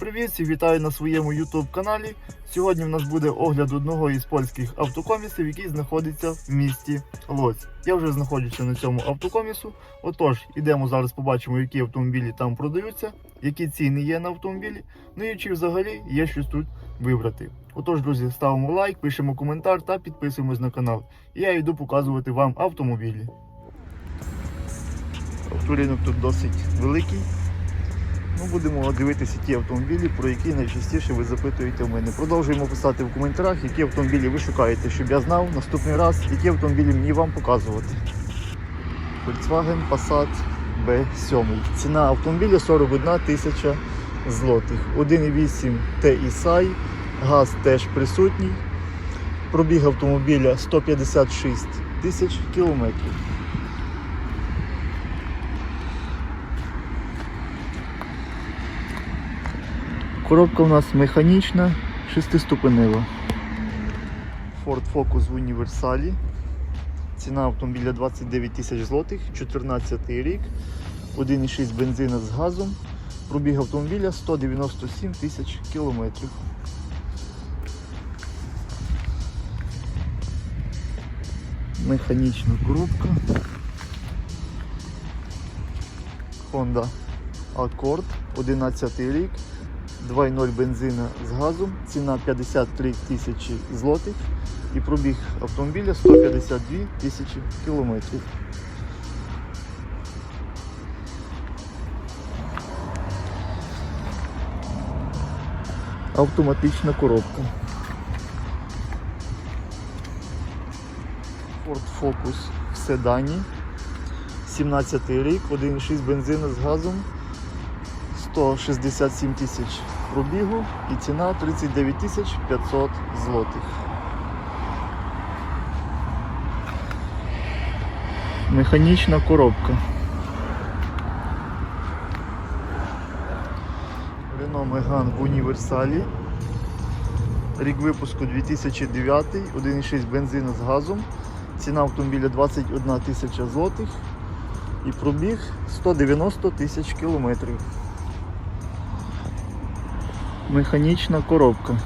привіт! Всіх вітаю на своєму YouTube каналі. Сьогодні в нас буде огляд одного із польських автокомісів, який знаходиться в місті Лоць. Я вже знаходжуся на цьому автокомісу. Отож, ідемо зараз побачимо, які автомобілі там продаються, які ціни є на автомобілі. Ну і чи взагалі є щось тут вибрати. Отож, друзі, ставимо лайк, пишемо коментар та підписуємось на канал. І я йду показувати вам автомобілі. Авторинок тут досить великий. Ну, будемо дивитися ті автомобілі, про які найчастіше ви запитуєте в мене. Продовжуємо писати в коментарях, які автомобілі ви шукаєте, щоб я знав наступний раз, які автомобілі мені вам показувати. Volkswagen Passat B7. Ціна автомобіля 41 тисяча злотих. 1,8 TSI, газ теж присутній. Пробіг автомобіля 156 тисяч кілометрів. Коробка у нас механічна, шестиступенева. Ford Focus в універсалі. Ціна автомобіля 29 тисяч злотих, 14 рік, 1,6 бензина з газом. Пробіг автомобіля 197 тисяч кілометрів. Механічна коробка. Honda Accord, 11 рік, 2.0 бензина з газом, ціна 53 тисячі злотих і пробіг автомобіля 152 тисячі кілометрів. Автоматична коробка. Ford Focus в седані. 17 рік, 1.6 бензина з газом. 167 тисяч пробігу і ціна 39 тисяч 500 злотих. Механічна коробка. Renault Megane в універсалі. Рік випуску 2009, 1,6 бензина з газом. Ціна автомобіля 21 тисяча злотих і пробіг 190 тисяч кілометрів. Механічна коробка.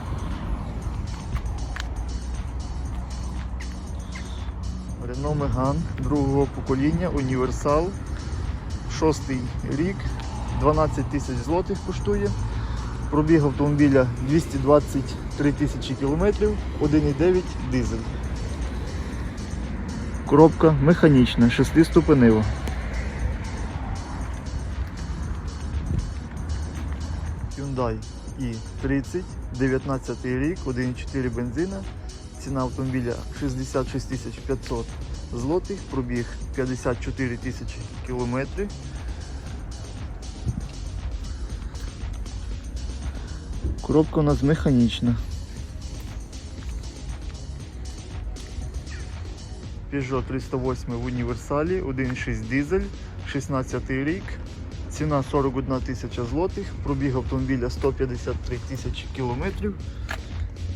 Renault Megane другого покоління, універсал. Шостий рік, 12 тисяч злотих коштує. Пробіг автомобіля 223 тисячі кілометрів, 1,9 дизель. Коробка механічна, шестиступенева. Hyundai i30, 19 рік, 1,4 бензина. Ціна автомобіля 66 500 злотих, пробіг 54 тисячі кілометрів. Коробка у нас механічна. Peugeot 308 в універсалі, 1,6 дизель, 16 рік. Ціна 41 тисяча злотих, пробіг автомобіля 153 тисячі кілометрів.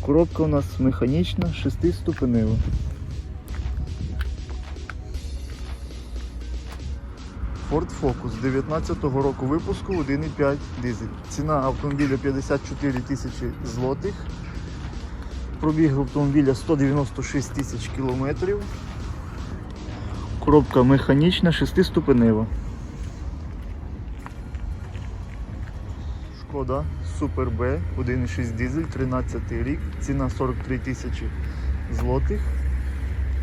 Коробка у нас механічна, 6-ступенева. Ford Focus 19-го року випуску 1,5 дизель. Ціна автомобіля 54 тисячі злотих. Пробіг автомобіля 196 тисяч кілометрів. Коробка механічна, 6-ступенева. Шкода Супер Б 1,6 дизель, 13 рік, ціна 43 тисячі злотих.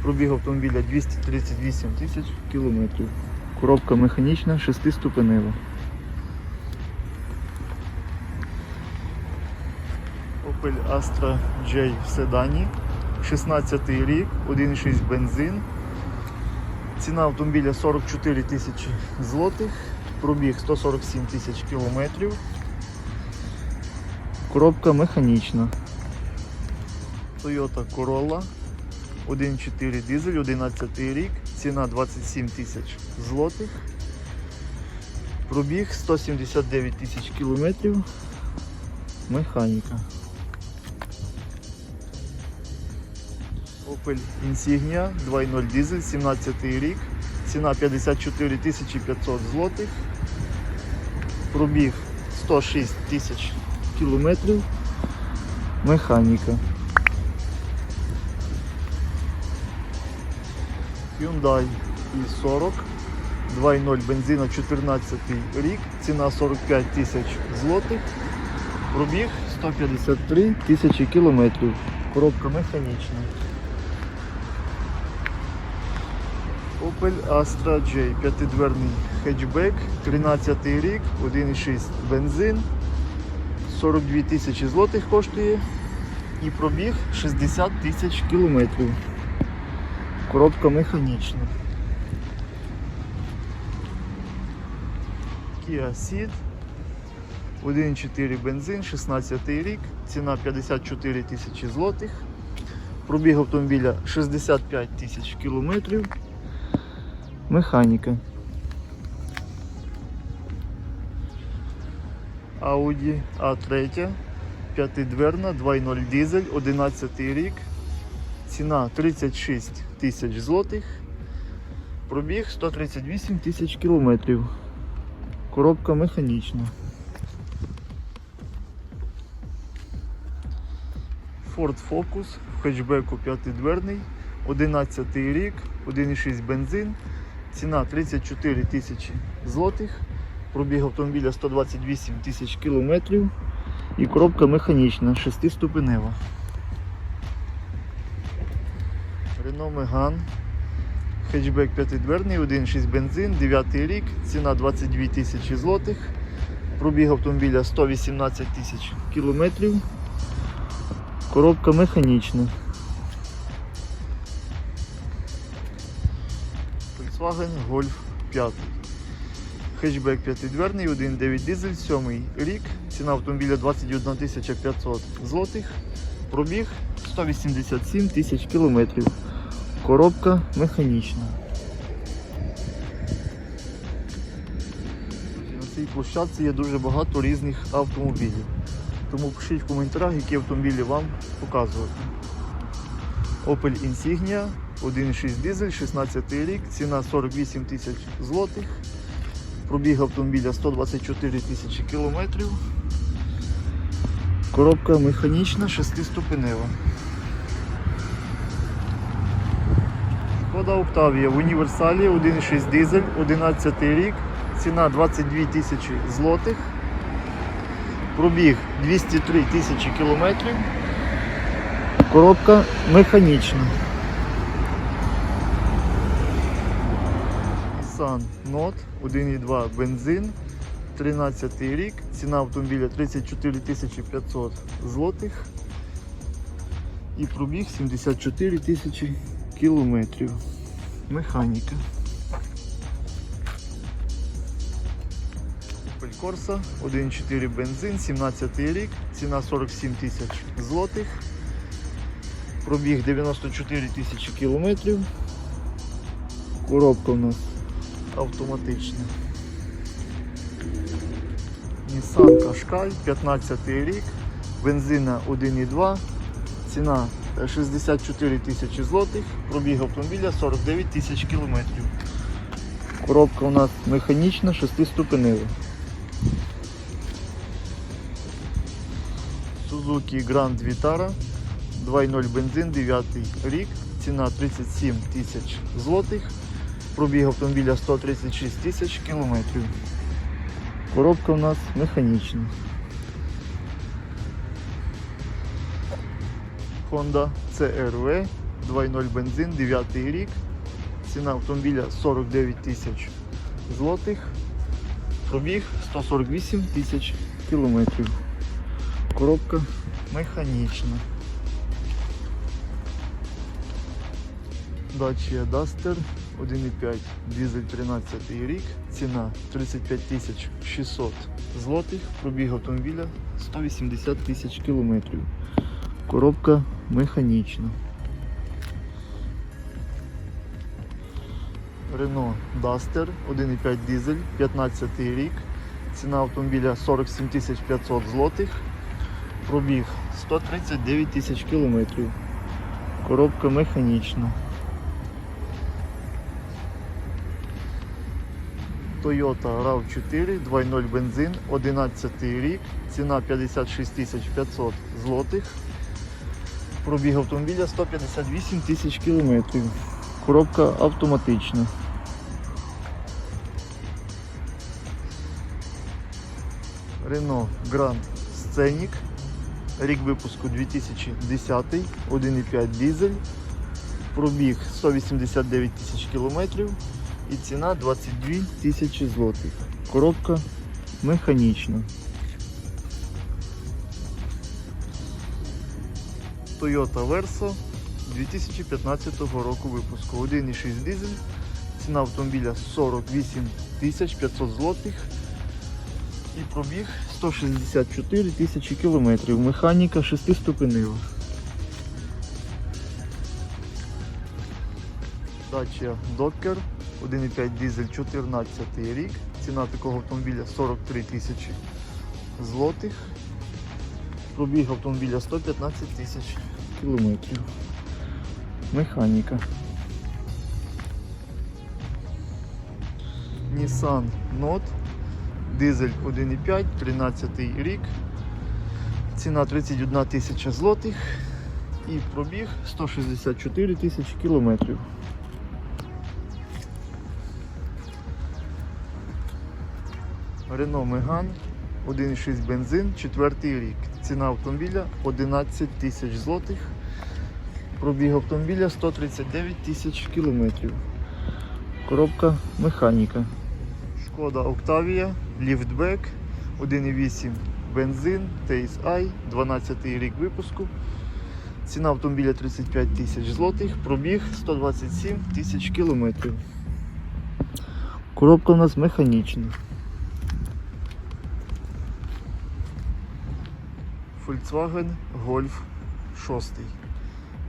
Пробіг автомобіля 238 тисяч кілометрів. Коробка механічна, 6-ступенева. Opel Astra J в седані, 16 рік, 1,6 бензин. Ціна автомобіля 44 тисячі злотих, пробіг 147 тисяч кілометрів. Коробка механічна. Toyota Corolla 1.4 дизель, 11 рік, ціна 27 тисяч злотих. Пробіг 179 тисяч кілометрів. Механіка. Opel Insignia 2.0 дизель, 17 рік, ціна 54 тисячі 500 злотих. Пробіг 106 тисяч кілометрів. Механіка. Hyundai i40 2.0 бензина 14 рік, ціна 45 тисяч злотих, пробіг 153 тисячі кілометрів. Коробка механічна. Opel Astra J, п'ятидверний хетчбек, 13 рік, 1,6 бензин, 42 тисячі злотих коштує і пробіг 60 тисяч кілометрів. Коробка механічна. Kia Ceed, 1,4 бензин, 16 рік, ціна 54 тисячі злотих. Пробіг автомобіля 65 тисяч кілометрів. Механіка. Audi A3, п'ятидверна, 2.0 дизель, 11 рік. Ціна 36 тисяч злотих. Пробіг 138 тисяч кілометрів. Коробка механічна. Ford Focus в хетчбеку п'ятидверний, 11 рік, 1,6 бензин, ціна 34 тисячі злотих, пробіг автомобіля 128 тисяч кілометрів і коробка механічна, 6-ступенева. Renault Megane, хетчбек п'ятидверний, 1,6 бензин, 9 рік, ціна 22 тисячі злотих, пробіг автомобіля 118 тисяч кілометрів. Коробка механічна. Volkswagen Golf 5. Хетчбек п'ятидверний, 1.9 дизель, 7 рік. Ціна автомобіля 21 500 злотих. Пробіг 187 тисяч кілометрів. Коробка механічна. На цій площадці є дуже багато різних автомобілів. Тому пишіть в коментарях, які автомобілі вам показувати. Opel Insignia, 1.6 дизель, 16 рік, ціна 48 тисяч злотих. Пробіг автомобіля 124 тисячі кілометрів. Коробка механічна, 6-ступенева. Шкода Октавія в універсалі 1.6 дизель, 11 рік, ціна 22 тисячі злотих. Пробіг 203 тисячі кілометрів. Коробка механічна. Nissan Note 1.2 бензин. 13 рік. Ціна автомобіля 34 500 злотих. І пробіг 74 тисячі кілометрів. Механіка. Opel Corsa 1.4 бензин, 17 рік, ціна 47 тисяч злотих. Пробіг 94 тисячі кілометрів. Коробка у нас автоматична. Nissan Qashqai, 15 рік, бензина 1.2, ціна 64 тисячі злотих, пробіг автомобіля 49 тисяч кілометрів. Коробка у нас механічна, 6-ступенева. Suzuki Grand Vitara 2.0 бензин, 9 рік, ціна 37 тисяч злотих, пробіг автомобіля 136 тисяч кілометрів. Коробка у нас механічна. Honda CRV 2.0 бензин, 9 рік, ціна автомобіля 49 тисяч злотих, пробіг 148 тисяч кілометрів. Коробка механічна. Dacia Duster 1.5 дизель 13 рік, ціна 35 тисяч 600 злотих, пробіг автомобіля 180 тисяч кілометрів. Коробка механічна. Renault Duster 1.5 дизель 15 рік, ціна автомобіля 47 тисяч 500 злотих, пробіг 139 тисяч кілометрів. Коробка механічна. Toyota RAV4, 2.0 бензин, 11 рік, ціна 56 500 злотих. Пробіг автомобіля 158 тисяч кілометрів. Коробка автоматична. Renault Grand Scenic. Рік випуску 2010, 1,5 дизель. Пробіг 189 тисяч кілометрів і ціна 22 тисячі злотих. Коробка механічна. Toyota Verso 2015 року випуску. 1,6 дизель. Ціна автомобіля 48 тисяч 500 злотих. І пробіг 164 тисячі кілометрів. Механіка 6-ступенева. Dacia Docker 1,5 дизель 14 рік. Ціна такого автомобіля 43 тисячі злотих. Пробіг автомобіля 115 тисяч кілометрів. Механіка. Nissan Note. Дизель 1,5, 13 рік. Ціна 31 тисяча злотих і пробіг 164 тисячі кілометрів. Renault Megane 1,6 бензин, 4 рік. Ціна автомобіля 11 тисяч злотих. Пробіг автомобіля 139 тисяч кілометрів. Коробка механіка. Шкода Octavia, ліфтбек, 1,8 бензин, TSI, 12 рік випуску. Ціна автомобіля 35 тисяч злотих, пробіг 127 тисяч кілометрів. Коробка у нас механічна. Volkswagen Golf 6.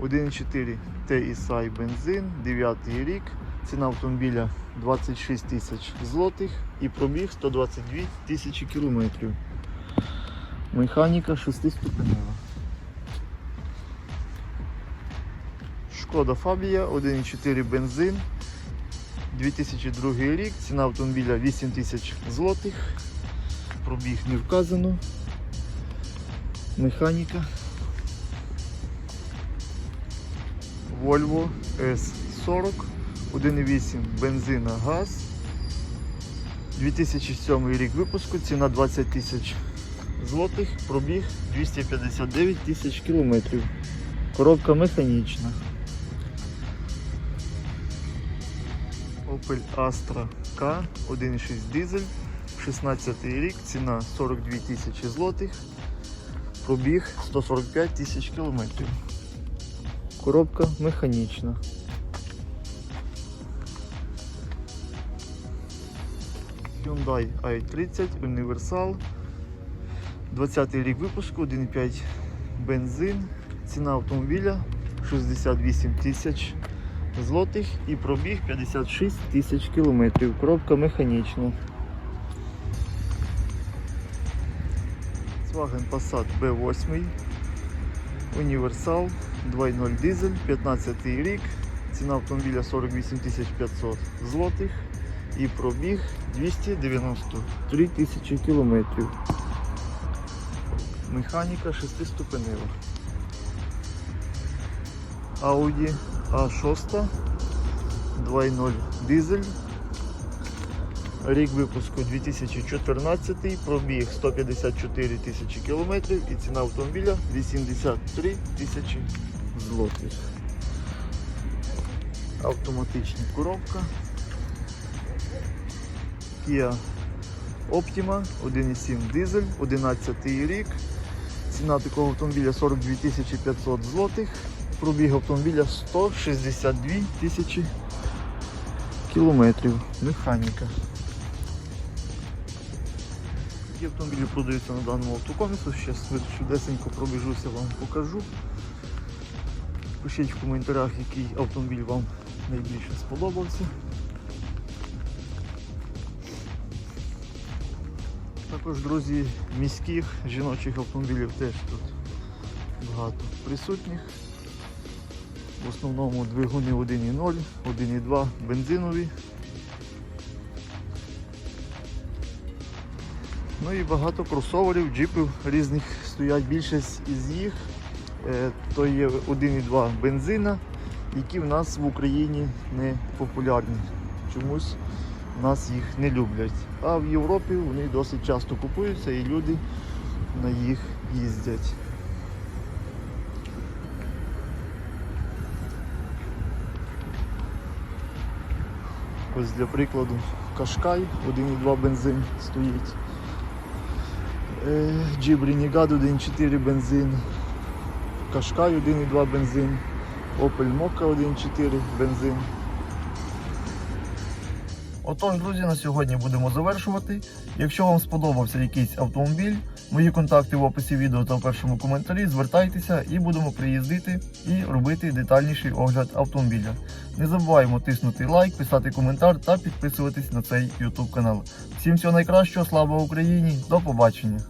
1,4 TSI бензин, 9 рік. Ціна автомобіля 26 тисяч злотих і пробіг 122 тисячі кілометрів. Механіка 6-ступенева. Шкода Фабія 1,4 бензин. 2002 рік. Ціна автомобіля 8 тисяч злотих. Пробіг не вказано. Механіка. Volvo S40. 1,8 бензина газ. 2007 рік випуску, ціна 20 тисяч злотих, пробіг 259 тисяч кілометрів. Коробка механічна. Opel Astra K 1,6 дизель, 16 рік, ціна 42 тисячі злотих, пробіг 145 тисяч кілометрів. Коробка механічна. Hyundai i30 Універсал. 20 й рік випуску, 1,5 бензин. Ціна автомобіля 68 тисяч злотих і пробіг 56 тисяч кілометрів. Коробка механічна. Volkswagen Passat B8. Універсал 2.0 дизель, 15 рік. Ціна автомобіля 48 500 злотих і пробіг 293 тисячі кілометрів. Механіка 6-ступенева. Audi A6 2.0 дизель. Рік випуску 2014, пробіг 154 тисячі кілометрів і ціна автомобіля 83 тисячі злотих. Автоматична коробка. Kia Optima 1,7 дизель, 11 рік. Ціна такого автомобіля 42 500 злотих. Пробіг автомобіля 162 тисячі кілометрів. Механіка. Які автомобілі продаються на даному автокомісу. Зараз швидесенько пробіжуся, вам покажу. Пишіть в коментарях, який автомобіль вам найбільше сподобався. Також, друзі, міських жіночих автомобілів теж тут багато присутніх. В основному двигуни 1.0, 1.2 бензинові. Ну і багато кросоверів, джипів різних стоять. Більшість із їх е, то є 1,2 бензина, які в нас в Україні не популярні. Чомусь нас їх не люблять. А в Європі вони досить часто купуються і люди на їх їздять. Ось для прикладу Кашкай 1,2 бензин стоїть. Е, Нігад 1.4 бензин. Кашкай 1,2 бензин. Opel Mokka 1.4 бензин. Отож, друзі, на сьогодні будемо завершувати. Якщо вам сподобався якийсь автомобіль, мої контакти в описі відео та в першому коментарі. Звертайтеся і будемо приїздити і робити детальніший огляд автомобіля. Не забуваємо тиснути лайк, писати коментар та підписуватись на цей YouTube канал. Всім всього найкращого, слава Україні! До побачення!